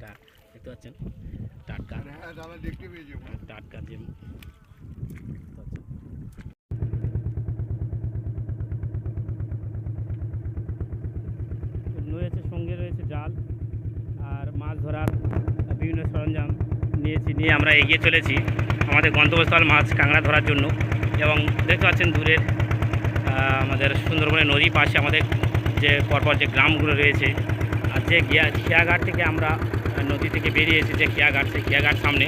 দেখতে পাচ্ছেন? টাটকা হ্যাঁ দেখতে পেয়েছি টাটকা রয়েছে সঙ্গে রয়েছে জাল আর মাছ ধরার বিভিন্ন সরঞ্জাম নিয়েছি নিয়ে আমরা এগিয়ে চলেছি আমাদের গন্তব্যস্থল মাছ কাঁকড়া ধরার জন্য। এবং দেখতে পাচ্ছেন দূরের আমাদের সুন্দরবনের নদী পাশে আমাদের যে পরপর যে গ্রামগুলো রয়েছে যে গিয়া খেয়াঘাট থেকে আমরা নদী থেকে বেরিয়েছি যে খেয়াঘাট, সেই খেয়াঘাট সামনে।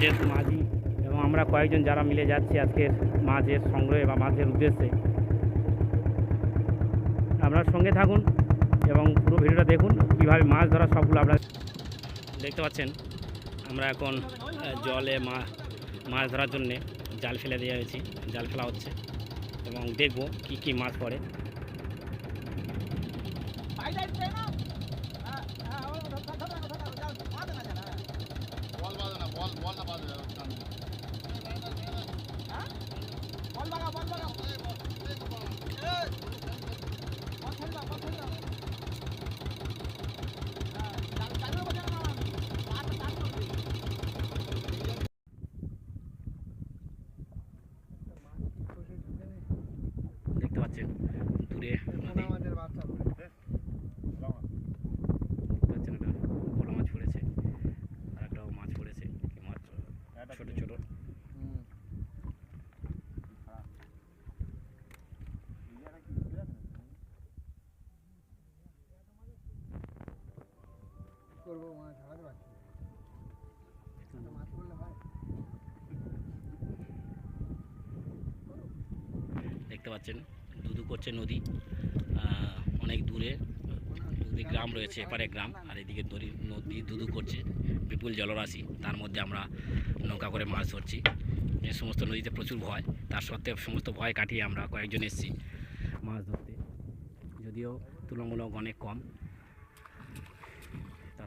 যেহেতু মাঝি এবং আমরা কয়েকজন যারা মিলে যাচ্ছি আজকের মাছের সংগ্রহে বা মাঝের উদ্দেশ্যে। আপনার সঙ্গে থাকুন এবং পুরো ভিডিওটা দেখুন, কীভাবে মাছ ধরা সবগুলো আপনারা দেখতে পাচ্ছেন, আমরা এখন জলে মাছ ধরার জন্যে জাল ফেলে দেওয়া হয়েছি, জাল ফেলা হচ্ছে। এবং দেখব কি কি মাছ পড়ে। দেখতে পাচ্ছেন দূরে আমাদের বাচ্চা দেখতে পাচ্ছেন একটা বড় মাছ পড়েছে আর একটাও মাছ পড়েছে কি মাছ ছোট ছোট করব মাছ ছাড়াতে পারছি মাছ করলে হয়। দেখতে পাচ্ছেন, দুদু করছে নদী অনেক দূরে, দুদিকে গ্রাম রয়েছে, এপারে গ্রাম, আর এদিকে নদী নদী দুদু করছে, বিপুল জলরাশি, তার মধ্যে আমরা নৌকা করে মাছ ধরছি। এই সমস্ত নদীতে প্রচুর ভয়, তার সত্ত্বেও সমস্ত ভয় কাটিয়ে আমরা কয়েকজন এসেছি মাছ ধরতে। যদিও তুলনামূলক অনেক কম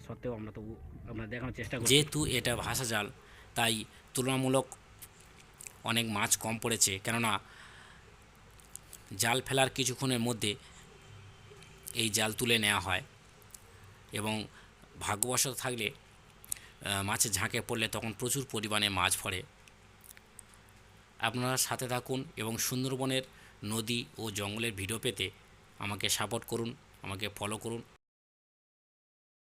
সত্ত্বেও আমরা তবু আমরা দেখানোর চেষ্টা করছি। যেহেতু এটা ভাষা জাল, তাই তুলনামূলক অনেক মাছ কম পড়েছে। কেননা জাল ফেলার কিছুক্ষণের মধ্যে এই জাল তুলে নেওয়া হয় এবং ভাগ্যবশত থাকলে মাছের ঝাঁকে পড়লে তখন প্রচুর পরিমাণে মাছ পড়ে আপনারা সাথে থাকুন এবং সুন্দরবনের নদী ও জঙ্গলের ভিডিও পেতে আমাকে সাপোর্ট করুন, আমাকে ফলো করুন।